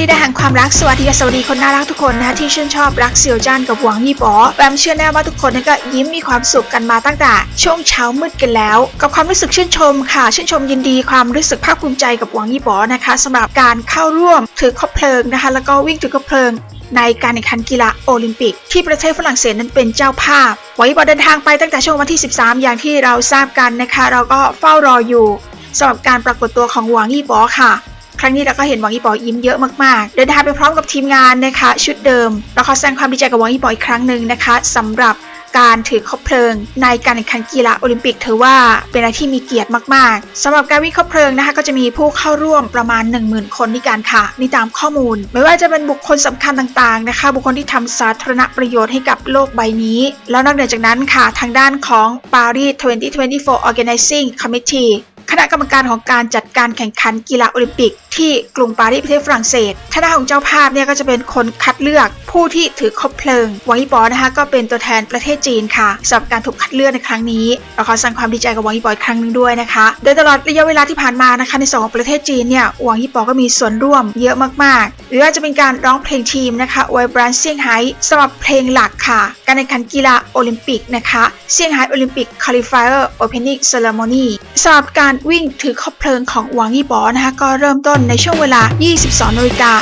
ดินแดนแห่งความรักสวัสดีสวัสดีคนน่ารักทุกคนนะคะที่ชื่นชอบรักเซียวจันกับหวังยี่ป๋อแปมเชื่อแน่ว่าทุกคนนั้นก็ยิ้มมีความสุขกันมาตั้งแต่ช่วงเช้ามืดกันแล้ว กับความรู้สึกชื่นชมค่ะ ชื่นชมยินดีความรู้สึกภาคภูมิใจกับหวังยี่ป๋อนะคะสำหรับการเข้าร่วมถือคบเพลิงนะคะ แล้วก็วิ่งถือคบเพลิงในการแข่งขันกีฬาโอลิมปิก ที่ประเทศฝรั่งเศสนั้นเป็นเจ้าภาพหวังยี่ป๋อเดินทางไปตั้งแต่ช่วงวันที่ 13 อย่างที่เราทราบกันนะคะ เราก็เฝ้ารออยู่สำหรับการปรากฏตัวของหวังยี่ป๋อค่ะ ครั้งนี้เราก็เห็นหวังอีปอยิ้มเยอะมากๆ เดินทางไปพร้อมกับทีมงานนะคะ ชุดเดิม เราขอแสดงความดีใจกับหวังอีปออีกครั้งหนึ่งนะคะสำหรับการถือคบเพลิง ในการแข่งขันกีฬาโอลิมปิกถือว่าเป็นอะไรที่มีเกียรติมาก ๆสำหรับการวิ่งคบเพลิงนะคะ ก็จะมีผู้เข้าร่วมประมาณ 10,000 คนในการค่ะนี่ตามข้อมูล ไม่ว่าจะเป็นบุคคลสำคัญต่างๆนะคะ บุคคลที่ทำสาธารณประโยชน์ให้กับโลกใบนี้ แล้วนอกเหนือจากนั้นค่ะทางด้านของ Paris 2024 Organizing Committee คณะกรรมการของการจัดการแข่งขันกีฬาโอลิมปิก ที่กรุงปารีสประเทศฝรั่งเศสคณะของเจ้าภาพเนี่ยก็จะเป็นคนคัดเลือกผู้ที่ถือคบเพลิงหวังอีปอนะคะก็เป็นตัวแทนประเทศจีนค่ะสำหรับการถูกคัดเลือกในครั้งนี้เราขอแสดงความดีใจกับหวังอีปออีกครั้งหนึงด้วยนะคะ โดยตลอดระยะเวลาที่ผ่านมานะคะในสองของประเทศจีนเนี่ยหวังอีปอก็มีส่วนร่วมเยอะมากๆ หรือว่าจะเป็นการร้องเพลงทีมนะคะไวบรันเซี่ยงไฮ้สำหรับเพลงหลักค่ะ การแข่งขันกีฬาโอลิมปิกนะคะเซี่ยงไฮ้โอลิมปิกค u ลิฟายเออร์โอเพนนิ่งเซเลมอนีสำหรับการวิ่งถือคบเพลิงของหวังยี่ปอนะคะก็เริ่มต้นในช่วงเวลา 22นาฬิกา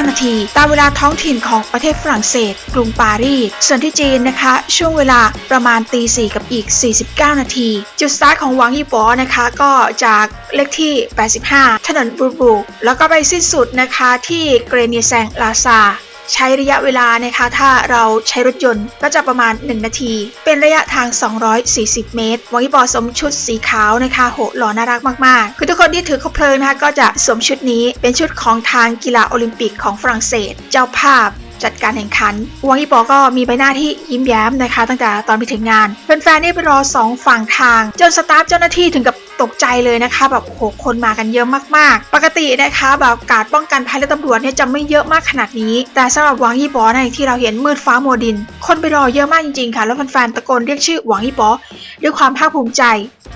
49 นาที ตามเวลาท้องถิ่นของประเทศฝรั่งเศส กรุงปารีส ส่วนที่จีนนะคะ ช่วงเวลาประมาณตี4กับอีก 49 นาที จุดสตาร์ทของหวังยี่ปอนะคะ ก็จากเลขที่ 85 ถนนบูบูแล้วก็ไปสิ้นสุดนะคะที่เกรเนียแซงลาซา ใช้ระยะเวลานะคะ ถ้าเราใช้รถยนต์ก็จะประมาณ 1 นาที เป็นระยะทาง 240 เมตรวังอีปอสวมชุดสีขาวนะคะ โหหล่อน่ารักมากๆ คือทุกคนที่ถือคบเพลิงนะคะก็จะสวมชุดนี้เป็นชุดของทางกีฬาโอลิมปิกของฝรั่งเศส เจ้าภาพจัดการแข่งขันวังอีปอก็มีใบหน้าที่ยิ้มแย้มนะคะ ตั้งแต่ตอนไปถึงงานแฟนๆนี่ไปรอสองฝั่งทาง จนสตาฟเจ้าหน้าที่ถึงกับ ตกใจเลยนะคะ แบบโอ้โหคนมากันเยอะมากๆ ปกตินะคะ แบบการป้องกันภัยและตำรวจเนี่ยจะไม่เยอะมากขนาดนี้ แต่สำหรับหวังยี่ปอในที่เราเห็นมืดฟ้ามัวดิน คนไปรอเยอะมากจริงๆค่ะ แล้วแฟนๆตะโกนเรียกชื่อหวังยี่ปอด้วยความภาคภูมิใจ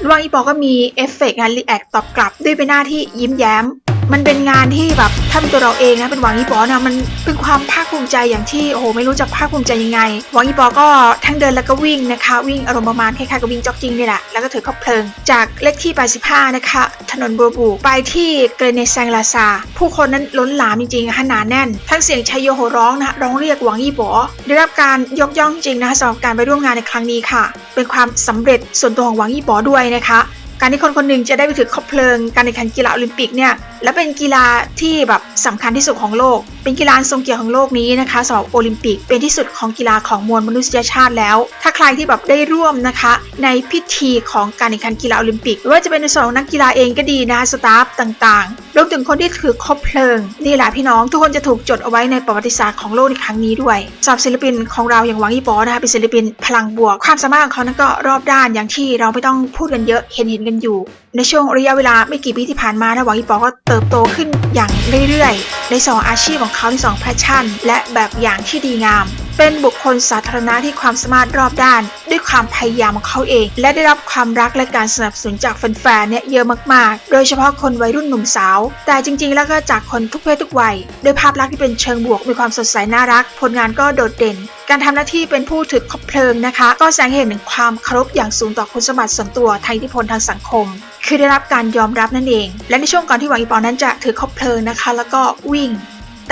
หวังยี่ปอก็มีเอฟเฟกต์งานรีแอคตอบกลับด้วยใบหน้าที่ยิ้มแย้ม มันเป็นงานที่แบบถ้าเป็นตัวเราเองนะเป็นหวังอีปอนะมันเป็นความภาคภูมิใจอย่างที่โอ้โหไม่รู้จะภาคภูมิใจยังไงหวังอีปอก็ทั้งเดินแล้วก็วิ่งนะคะ วิ่งอารมณ์ประมาณคล้ายๆกับวิ่งจ็อกกิ้งนี่แหละแล้วก็ถือคบเพลิง จากเลขที่ 85 นะคะ ถนนโบบูไปที่เกรเนแซงลาซาผู้คนนั้นล้นหลามจริงๆหนาแน่น ทั้งเสียงชัยโยโหร้องนะร้องเรียกหวังอีปอได้รับการยกย่องจริงนะคะสำหรับการไปร่วมงานในครั้งนี้ค่ะ เป็นความสำเร็จส่วนตัวของหวังอีปอด้วยนะคะ การที่คนคนหนึ่งจะได้ไปถือคบเพลิงการแข่งขันกีฬาโอลิมปิกเนี่ยและเป็นกีฬาที่แบบสำคัญที่สุดของโลก เป็นกีฬาทรงเกียรติของโลกนี้นะคะสำหรับโอลิมปิกเป็นที่สุดของกีฬาของมวลมนุษยชาติแล้ว ถ้าใครที่แบบได้ร่วมนะคะ ในพิธีของการแข่งขันกีฬาโอลิมปิกไม่ว่าจะเป็นในส่วนของนักกีฬาเองก็ดีนะคะสตาฟต่างๆรวมถึงคนที่ถือคบเพลิงนี่แหละพี่น้องทุกคนจะถูกจดเอาไว้ในประวัติศาสตร์ของโลกในครั้งนี้ด้วยสำหรับศิลปินของเราอย่างหวังอีปอนะคะเป็นศิลปินพลังบวก ความสามารถของเขานั้นก็รอบด้านอย่างที่เราไม่ต้องพูดกันเยอะเห็นเห็นๆกันอยู่ ในช่วงระยะเวลาไม่กี่ปีที่ผ่านมานะหวังอีปอก็เติบโตขึ้นอย่างเรื่อยๆ ในสองอาชีพของเขาในสองแพชชั่น และแบบอย่างที่ดีงาม เป็นบุคคลสาธารณะที่ความสามารถรอบด้าน ด้วยความพยายามของเขาเอง และได้รับความรักและการสนับสนุนจากแฟนๆเนี่ยเยอะมากๆ โดยเฉพาะคนวัยรุ่นหนุ่มสาว แต่จริงๆ แล้วก็จากคนทุกเพศทุกวัยโดยภาพลักษณ์ที่เป็นเชิงบวกมีความสดใสน่ารัก ผลงานก็โดดเด่น การทำหน้าที่เป็นผู้ถือคบเพลิงนะคะ ก็แสดงให้เห็นถึงความเคารพอย่างสูงต่อคุณสมบัติส่วนตัวทางอิทธิพลทางสังคมคือได้รับการยอมรับนั่นเอง และในช่วงก่อนที่หวังอีปอนั้นจะถือคบเพลิงนะคะ แล้วก็วิ่ง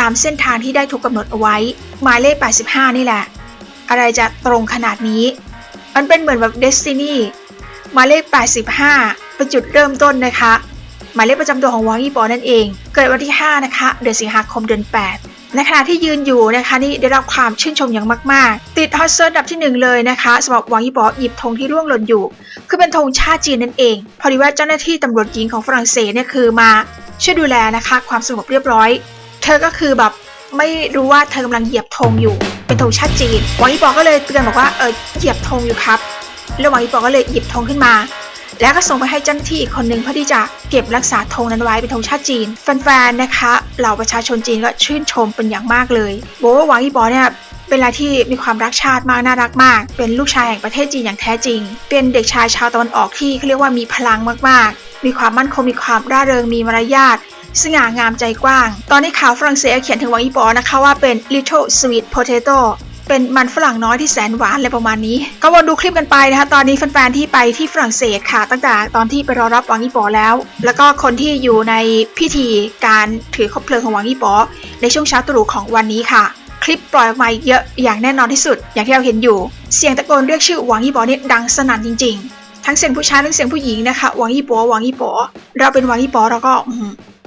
ตามเส้นทางที่ได้ถูกกำหนดเอาไว้ หมายเลข 85 นี่แหละ อะไรจะตรงขนาดนี้ มันเป็นเหมือนแบบเดสตินีหมายเลข 85 เป็นจุดเริ่มต้นนะคะ หมายเลขประจำตัวของหวังอีปอนั่นเอง เกิดวันที่ 5 นะคะ เดือนสิงหาคมเดือน 8ในขณะที่ยืนอยู่นะคะนี่ได้รับความชื่นชมอย่างมาก ๆ ติดฮอตเซิร์ดับที่ 1 เลยนะคะสำหรับหวังอีปอหยิบธงที่ร่วงหล่นอยู่ คือเป็นธงชาติจีนนั่นเอง พอดีว่าเจ้าหน้าที่ตำรวจหญิงของฝรั่งเศสเนี่ยคือมาช่วยดูแลนะคะ ความสงบเรียบร้อย ธอก็คือแบบไม่รู้ว่าเธอกำลังเหยียบธงอยู่ เป็นธงชาติจีนหวังอีปอก็เลยเตือนบอกว่าเออเหยียบธงอยู่ครับ แล้วหวังอีปอก็เลยหยิบธงขึ้นมา แล้วก็ส่งไปให้เจ้าหน้าที่อีกคนนึงเพื่อที่จะเก็บรักษาธงนั้นไว้เป็นธงชาติจีน แฟนๆนะคะเหล่าประชาชนจีนก็ชื่นชมเป็นอย่างมากเลยบอกว่าหวังอีปอเนี่ยเป็นอะไรที่มีความรักชาติมากน่ารักมาก เป็นลูกชายแห่งประเทศจีนอย่างแท้จริง เป็นเด็กชายชาวตะวันออกที่เขาเรียกว่ามีพลังมากๆ มีความมั่นคงมีความร่าเริงมีมารยาท สง่างามใจกว้าง ตอนนี้ข่าวฝรั่งเศสเขียนถึงวังอีปอนะคะว่าเป็น little sweet potato เป็นมันฝรั่งน้อยที่แสนหวานอะไรประมาณนี้ ก็วนดูคลิปกันไปนะคะ ตอนนี้แฟนๆที่ไปที่ฝรั่งเศสค่ะ ตั้งแต่ตอนที่ไปรอรับวังอีปอแล้ว แล้วก็คนที่อยู่ในพิธีการถือคบเพลิงของวังอีปอ ในช่วงเช้าตรู่ของวันนี้ค่ะ คลิปปล่อยออกมาเยอะอย่างแน่นอนที่สุด อย่างที่เราเห็นอยู่ เสียงตะโกนเรียกชื่อวังอีปอนี่ดังสนั่นจริง ๆ ทั้งเสียงผู้ชายทั้งเสียงผู้หญิงนะคะวังอีปอวังอีปอเราเป็นวังอีปอเราก็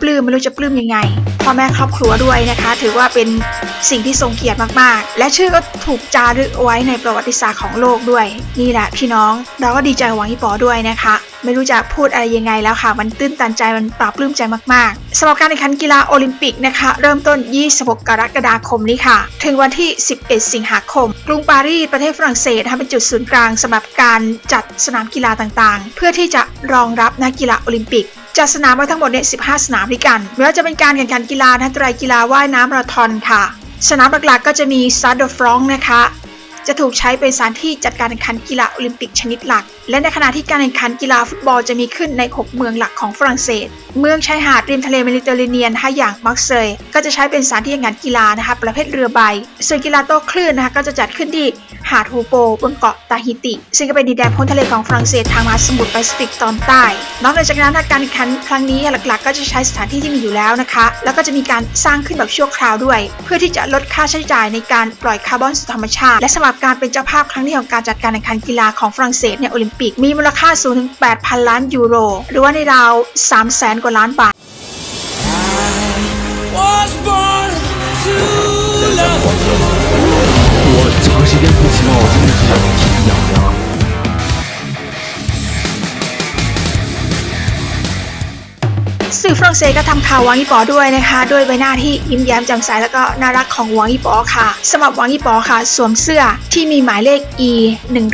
ปลื้มไม่รู้จะปลื้มยังไงพ่อแม่ครอบครัวด้วยนะคะ ถือว่าเป็นสิ่งที่ทรงเกียรติมากๆ และชื่อก็ถูกจารึกไว้ในประวัติศาสตร์ของโลกด้วย นี่แหละพี่น้องเราก็ดีใจหวังอีปอด้วยนะคะ ไม่รู้จะพูดอะไรยังไงแล้วค่ะ มันตื้นตันใจมันปลาบปลื้มใจมากๆสำหรับการแข่งขันกีฬาโอลิมปิกนะคะ เริ่มต้น 26 กรกฎาคมนี้ค่ะ ถึงวันที่ 11 สิงหาคม กรุงปารีสประเทศฝรั่งเศสทำเป็นจุดศูนย์กลางสำหรับการจัดสนามกีฬาต่างๆ เพื่อที่จะรองรับนักกีฬาโอลิมปิกจัดสนามไว้ทั้งหมดเนี่ย15 สนามด้วยกันไม่ว่าจะเป็นการแข่งขันกีฬานะไตรกีฬาว่ายน้ำมาราธอนค่ะ สนามหลักๆก็จะมีซาร์ดฟรองนะคะ จะถูกใช้เป็นสถานที่จัดการแข่งขันกีฬาโอลิมปิกชนิดหลัก และในขณะที่การแข่งขันกีฬาฟุตบอลจะมีขึ้นใน 6 เมืองหลักของฝรั่งเศส เมืองชายหาดริมทะเลเมดิเตอร์เรเนียนนะคะอย่างมักเซยก็จะใช้เป็นสถานที่แข่งขันกีฬานะคะประเภทเรือใบ ส่วนกีฬาโต้คลื่นนะคะก็จะจัดขึ้นที่หาดฮูโปบนเกาะตาฮิติ ซึ่งก็เป็นดินแดนพ้นทะเลของฝรั่งเศสทางมหาสมุทรแปซิฟิกตอนใต้ นอกจากนั้นการแข่งขันครั้งนี้หลักๆ ก็จะใช้สถานที่ที่มีอยู่แล้วนะคะ แล้วก็จะมีการสร้างขึ้นแบบชั่วคราวด้วย เพื่อที่จะลดค่าใช้จ่ายในการปล่อยคาร์บอนสู่ธรรมชาติ และสำหรับการเป็นเจ้าภาพครั้งนี้ของการจัดการแข่งขันกีฬาของฝรั่งเศสในโอลิมปิกมีมูลค่าสูงถึง 8,000 ล้านยูโร หรือว่าในราว 300,000กว่าล้านบาท สื่อฝรั่งเศสก็ทำข่าวหวังอีปอด้วยนะคะ ด้วยใบหน้าที่ยิ้มแย้มแจ่มใสแล้วก็น่ารักของหวังอีปอค่ะสำหรับหวังอีปอค่ะ สวมเสื้อที่มีหมายเลข E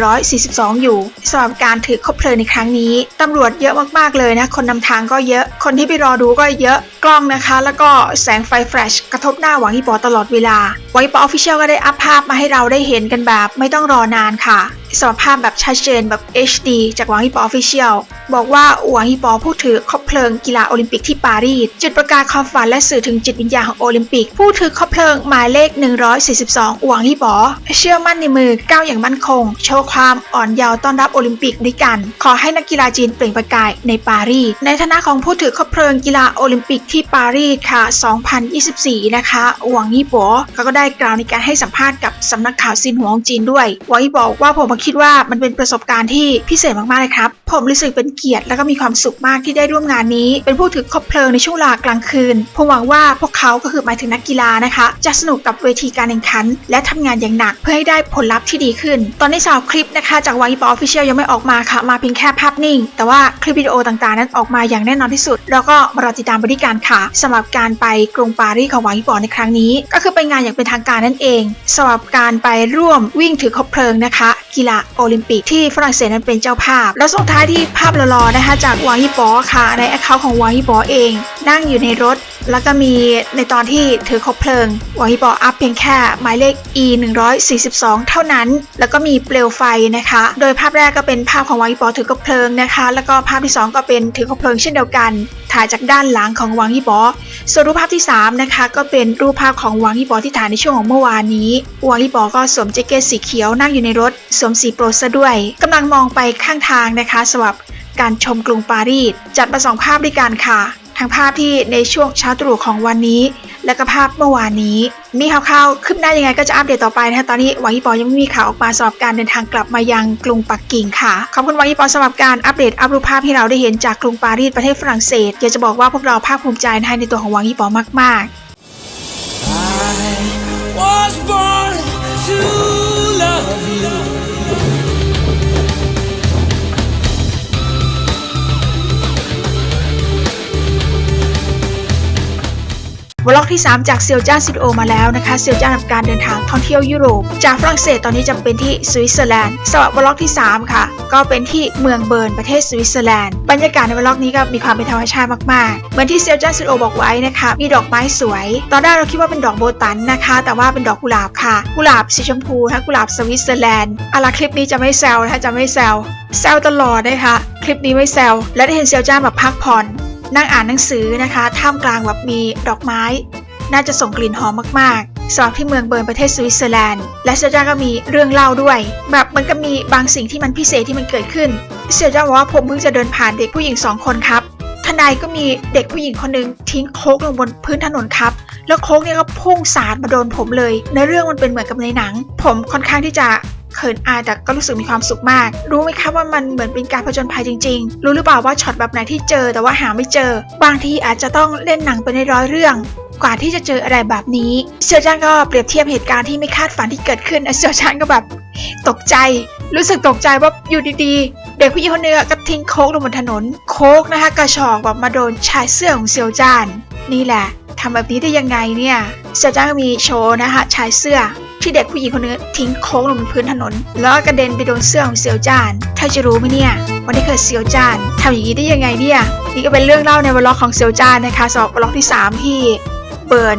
142 อยู่สำหรับการถือคบเพลิงในครั้งนี้ตำรวจเยอะมากๆเลยนะ คนนำทางก็เยอะ คนที่ไปรอดูก็เยอะกล้องนะคะ แล้วก็แสงไฟแฟลชกระทบหน้าหวังอีปอตลอดเวลาหวังอีปอออฟฟิเชียลก็ได้อัพภาพมาให้เราได้เห็นกันแบบ ไม่ต้องรอนานค่ะสำหรับภาพแบบชัดเจนแบบ HD จากหวังฮีปอออฟฟิเชียลบอกว่าหวังฮีปอผู้ถือคบเพลิงกีฬาโอลิมปิกที่ปารีสจุดประกายความฝันและสื่อถึงจิตวิญญาณของโอลิมปิก ผู้ถือคบเพลิงหมายเลข 142หวังฮีปอเชื่อมั่นในมือก้าวอย่างมั่นคง โชว์ความอ่อนเยาว์ต้อนรับโอลิมปิกด้วยกัน ขอให้นักกีฬาจีนเปล่งประกายในปารีสในฐานะของผู้ถือคบเพลิงกีฬาโอลิมปิกที่ปารีสค่ะ 2024 นะคะหวังฮีปอเขาก็ได้กล่าวในการให้สัมภาษณ์กับสำนักข่าวซินหัวของจีนด้วยหวังฮีปอว่าผมคิดว่ามันเป็นประสบการณ์ที่พิเศษมากๆเลยครับ ผมรู้สึกเป็นเกียรติและก็มีความสุขมากที่ได้ร่วมงานนี้ เป็นผู้ถือคบเพลิงในช่วงเวลากลางคืน ผมหวังว่าพวกเขาก็คือหมายถึงนักกีฬานะคะ จะสนุกกับเวทีการแข่งขัน และทำงานอย่างหนักเพื่อให้ได้ผลลัพธ์ที่ดีขึ้น ตอนนี้สาวคลิปนะคะ จากวางอีปออฟฟิเชียลยังไม่ออกมาค่ะ มาเพียงแค่ภาพนิ่ง แต่ว่าคลิปวิดีโอต่างๆ นั้นออกมาอย่างแน่นอนที่สุด แล้วก็มารอติดตามบริการค่ะสำหรับการไปกรุงปารีสของวางอีปอในครั้งนี้ ก็คือไปงานอย่างเป็นทางการนั่นเองสำหรับการไปร่วมวิ่งถือคบเพลิงนะคะกีฬาโอลิมปิกที่ฝรั่งเศสนั้นเป็นเจ้าภาพ แล้วส่งท้ายที่ภาพหล่อๆนะคะจากวางฮิปอค่ะในแอคเคาท์ของวางฮิปอเอง นั่งอยู่ในรถ แล้วก็มีในตอนที่ถือคบเพลิงวางฮีปออัพเพียงแค่หมายเลข e 142 เท่านั้น แล้วก็มีเปลวไฟนะคะ โดยภาพแรกก็เป็นภาพของวางฮีปอถือคบเพลิงนะคะ แล้วก็ภาพที่สองก็เป็นถือคบเพลิงเช่นเดียวกัน ถ่ายจากด้านหลังของวางฮีปอส่วนรูปภาพที่ 3 นะคะ ก็เป็นรูปภาพของวางฮีปอที่ถ่ายในช่วงของเมื่อวานนี้วางฮีปอก็สวมแจ็คเก็ตสีเขียวนั่งอยู่ในรถ สวมสีโปรซะด้วยกำลังมองไปข้างทางนะคะสำหรับการชมกรุงปารีสจัดมาสองภาพด้วยกันค่ะ ทั้งภาพที่ในช่วงเช้าตรู่ของวันนี้ และก็ภาพเมื่อวานนี้ มีข่าวๆคืบหน้ายังไงก็จะอัปเดตต่อไปนะคะตอนนี้หวังยี่ปอยังไม่มีข่าวออกมาสำหรับการเดินทางกลับมายังกรุงปักกิ่งค่ะ ขอบคุณหวังยี่ปอสำหรับการอัปเดตอัปรูปภาพให้เราได้เห็นจากกรุงปารีสประเทศฝรั่งเศสอยากจะบอกว่าพวกเราภาคภูมิใจนะคะในตัวของหวังยี่ปอมากๆ I was born วล็อกที่ 3 จากเซียวจ้านสตูดิโอมาแล้วนะคะเซียวจ้านทำการเดินทางท่องเที่ยวยุโรป จากฝรั่งเศสตอนนี้จะเป็นที่สวิตเซอร์แลนด์สำหรับวล็อกที่ 3 ค่ะ ก็เป็นที่เมืองเบิร์นประเทศสวิตเซอร์แลนด์บรรยากาศในวล็อกนี้ก็มีความเป็นธรรมชาติมากๆ เหมือนที่เซียวจ้านสตูดิโอบอกไว้นะคะมีดอกไม้สวย ตอนแรกเราคิดว่าเป็นดอกโบตันนะคะ แต่ว่าเป็นดอกกุหลาบค่ะ กุหลาบสีชมพูนะกุหลาบสวิตเซอร์แลนด์อะละคลิปนี้จะไม่แซวนะคะจะไม่แซวแซวตลอดนะคะคลิปนี้ไม่แซวและได้เห็นเซียวจ้านแบบพักผ่อน นั่งอ่านหนังสือนะคะท่ามกลางแบบมีดอกไม้ น่าจะส่งกลิ่นหอมมากๆสำหรับที่เมืองเบิร์นประเทศสวิตเซอร์แลนด์ และเซจ้าก็มีเรื่องเล่าด้วย แบบมันก็มีบางสิ่งที่มันพิเศษที่มันเกิดขึ้นเซจ้าบอกว่าผมเพิ่งจะเดินผ่านเด็กผู้หญิงสองคนครับทนใดก็มีเด็กผู้หญิงคนหนึ่งทิ้งโคกลงบนพื้นถนนครับ แล้วโคกเนี่ยก็พุ่งสาดมาโดนผมเลย ในเรื่องมันเป็นเหมือนกับในหนัง ผมค่อนข้างที่จะ เขินอายแต่ก็รู้สึกมีความสุขมาก รู้ไหมครับว่ามันเหมือนเป็นการผจญภัยจริง ๆ รู้หรือเปล่าว่าช็อตแบบไหนที่เจอแต่ว่าหาไม่เจอ บางทีอาจจะต้องเล่นหนังไปในร้อยเรื่องกว่าที่จะเจออะไรแบบนี้เซียวจางก็เปรียบเทียบเหตุการณ์ที่ไม่คาดฝันที่เกิดขึ้นเซียวจางก็แบบตกใจ รู้สึกตกใจว่าอยู่ดีๆ เด็กผู้หญิงคนนึงก็ทิ้งโคกลงบนถนน โคกนะคะกระชอกแบบมาโดนชายเสื้อของเซียวจานนี่แหละทำแบบนี้ได้ยังไงเนี่ยเซียวจางก็มีโชว์นะคะชายเสื้อ ที่เด็กผู้หญิงคนนึงทิ้งโค้งลงบนพื้นถนน แล้วกระเด็นไปโดนเสื้อของเซียวจานถ้าจะรู้ไหมเนี่ยวันนี้เกิดเซียวจานทำอย่างนี้ได้ยังไงเนี่ยนี่ก็เป็นเรื่องเล่าในวล็อกของเซียวจานนะคะสำหรับวล็อกที่ 3 ที่เบิร์น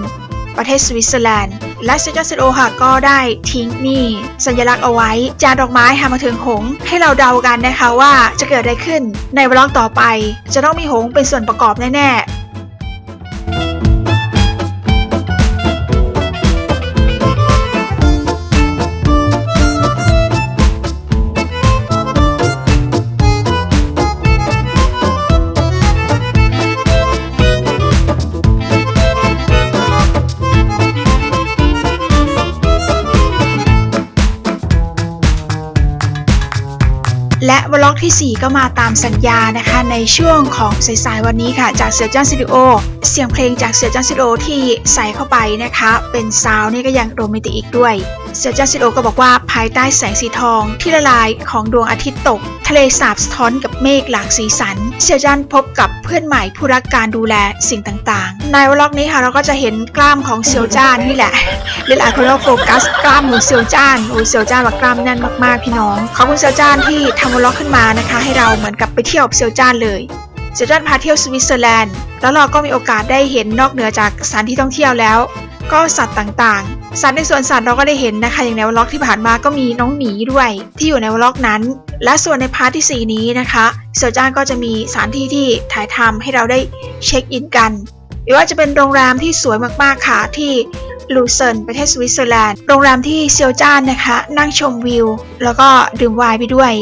ประเทศสวิตเซอร์แลนด์ และเซจัสโอค่ะก็ได้ทิ้งนี่ สัญลักษณ์เอาไว้ จานดอกไม้หามาถึงหงส์ให้เราเดากันนะคะว่าจะเกิดอะไรขึ้นในวล็อกต่อไป จะต้องมีหงส์เป็นส่วนประกอบแน่ๆ ทีสี่ 4 ก็มาตามสัญญานะคะในช่วงของสายๆวันนี้ค่ะจากเสือจ้านสตูดิโอเสียงเพลงจากเสือจ้านสตูดิโอที่ใส่เข้าไปนะคะ เป็นซาวน์นี่ก็ยังโรแมนติกอีกด้วยเสือจ้าซิโอก็บอกว่าภายใต้แสงสีทองที่ละลายของดวงอาทิตย์ตก ทะเลสาบสะท้อนกับเมฆหลากสีสัน เซียวจันพบกับเพื่อนใหม่ผู้รักการดูแลสิ่งต่างๆ ในวล็อกนี้ค่ะเราก็จะเห็นกล้ามของเซียวจ้านนี่แหละหลายๆคนก็โฟกัสกล้ามของเซียวจ้านโอ้เซียวจ้านว่ากล้ามแน่นมากๆพี่น้องขอบคุณเซียวจ้านที่ทำวล็อกขึ้นมานะคะ ให้เราเหมือนกับไปเที่ยวเซียวจ้านเลยเซียวจ้านพาเที่ยวสวิตเซอร์แลนด์แล้วเราก็มีโอกาสได้เห็นนอกเหนือจากสถานที่ท่องเที่ยวแล้ว ก็สัตว์ต่างๆ สัตว์ในสวนสัตว์เราก็ได้เห็นนะคะ อย่างในวล็อกที่ผ่านมาก็มีน้องหมีด้วย ที่อยู่ในวล็อกนั้น และส่วนในพาร์ทที่ 4 นี้นะคะเซียวจ้านก็จะมีสถานที่ที่ถ่ายทำให้เราได้เช็คอินกันไม่ว่าจะเป็นโรงแรมที่สวยมากๆค่ะที่ลูเซิร์นประเทศสวิตเซอร์แลนด์โรงแรมที่เซียวจ้านนะคะ นั่งชมวิว แล้วก็ดื่มไวน์ไปด้วย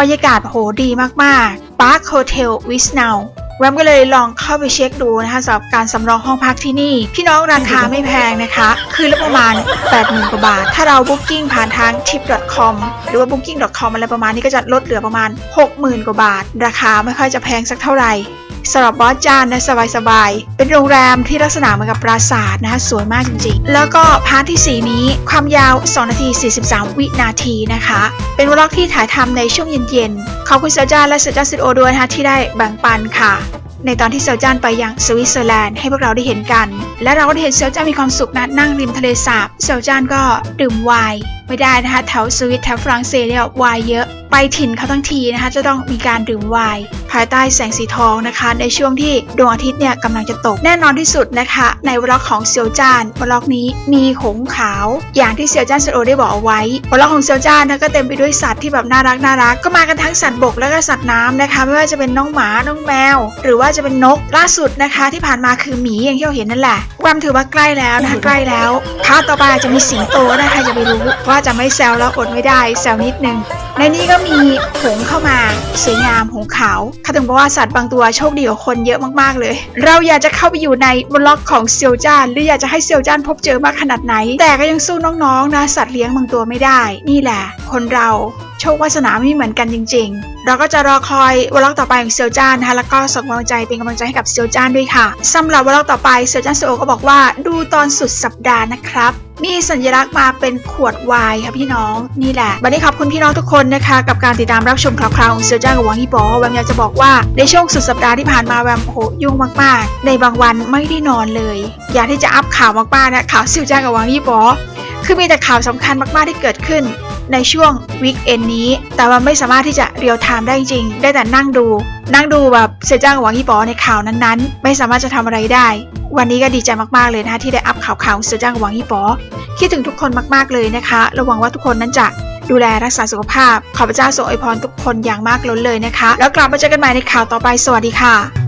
บรรยากาศโหดีมากๆ Park Hotel w i s n o w แวมก็เลยลองเข้าไปเช็คดูนะคะสำหรับการสำรองห้องพักที่นี่ พี่น้องราคาไม่แพงนะคะ คือละประมาณ 80,000กว่าบาท ถ้าเราบุ๊กิ้งผ่านทาง tip.com หรือว่า booking.com อะไรประมาณนี้ก็จะลดเหลือประมาณ 60,000 กว่าบาท ราคาไม่ค่อยจะแพงสักเท่าไหร่ สำหรับบอสจานนะสบายๆ เป็นโรงแรมที่ลักษณะเหมือนกับปราสาทนะคะสวยมากจริงๆ แล้วก็พาร์ทที่ 4 นี้ความยาว 2 นาที 43 วินาทีนะคะ เป็นวล็อกที่ถ่ายทำในช่วงเย็นๆ ขอบคุณเซอร์จานและเซอร์จานซิโอด้วยนะคะที่ได้แบ่งปันค่ะในตอนที่เซลจานไปยังสวิตเซอร์แลนด์ให้พวกเราได้เห็นกัน และเราก็ได้เห็นเซลจานมีความสุขนะนั่งริมทะเลสาบเซลจานก็ดื่มไวน์ ไม่ได้นะคะแถวสวิตแถวฝรั่งเศสเนี่ยวน์เยอะ ไปถิ่นเขาทั้งทีนะคะจะต้องมีการดื่มวน์ภายใต้แสงสีทองนะคะ ในช่วงที่ดวงอาทิตย์เนี่ยกำลังจะตกแน่นอนที่สุดนะคะ ในวล็อกของเซียวจานวล็อกนี้มีหงขาว อย่างที่เซียวจานเซโอได้บอกเอาไว้วล็อกของเซียวจานนะก็เต็มไปด้วยสัตว์ที่แบบน่ารักน่ารักก็มากันทั้งสัตว์บกและก็สัตว์น้ำนะคะ ไม่ว่าจะเป็นน้องหมาน้องแมว หรือว่าจะเป็นนกล่าสุดนะคะ ที่ผ่านมาคือหมีอย่างที่เราเห็นนั่นแหละความถือว่าใกล้แล้วนะคะใกล้แล้วพาร์ทต่อไปอาจจะมีสิงโตนะคะจะไปรู้ว่าจะไม่แซวแล้วอดไม่ได้แซวนิดนึง ในนี้ก็มีหงเข้ามาสวยงามหงขาวเขาถึงบอกว่าสัตว์บางตัวโชคดีกว่าคนเยอะมากๆเลย เราอยากจะเข้าไปอยู่ในบล็อกของเซียวจ้าน หรืออยากจะให้เซียวจ้านพบเจอมากขนาดไหน แต่ก็ยังสู้น้องๆนะสัตว์เลี้ยงบางตัวไม่ได้ นี่แหละ คนเรา โชควาสนาไม่เหมือนกันจริง ๆ เราก็จะรอคอยวล็อกต่อไปของเซียวจ้านนะคะแล้วก็ส่งกำลังใจเป็นกำลังใจให้กับเซียวจ้านด้วยค่ะสำหรับวล็อกต่อไปเซียวจ้านโซก็บอกว่าดูตอนสุดสัปดาห์นะครับมีสัญลักษณ์มาเป็นขวดไวน์ค่ะพี่น้องนี่แหละวันนี้ขอบคุณพี่น้องทุกคนนะคะ กับการติดตามรับชมข่าวคราวของเซียวจ้างกับหวังฮีปอแวมอยากจะบอกว่าในช่วงสุดสัปดาห์ที่ผ่านมาแวมโหยุ่งมากๆ ในบางวันไม่ได้นอนเลย อยากที่จะอัพข่าวมากๆนะข่าวเซียวจ้างกับหวังฮีปอ คือมีแต่ข่าวสำคัญมากๆที่เกิดขึ้น ในช่วงวีคเอนนี้ แต่ว่าไม่สามารถที่จะเรียลไทม์ได้จริง ได้แต่นั่งดู นั่งดูแบบเซียจ้างหวังฮีปอในข่าวนั้นๆ ไม่สามารถจะทำอะไรได้ วันนี้ก็ดีใจมากๆเลยนะคะที่ได้อัพข่าวข่าวเซียจ้างหวังฮีปอคิดถึงทุกคนมากๆเลยนะคะระวังว่าทุกคนนั้นจะดูแลรักษาสุขภาพ ขอพระเจ้าทรงอวยพรทุกคนอย่างมากล้นเลยนะคะ แล้วกลับมาเจอกันใหม่ในข่าวต่อไป สวัสดีค่ะ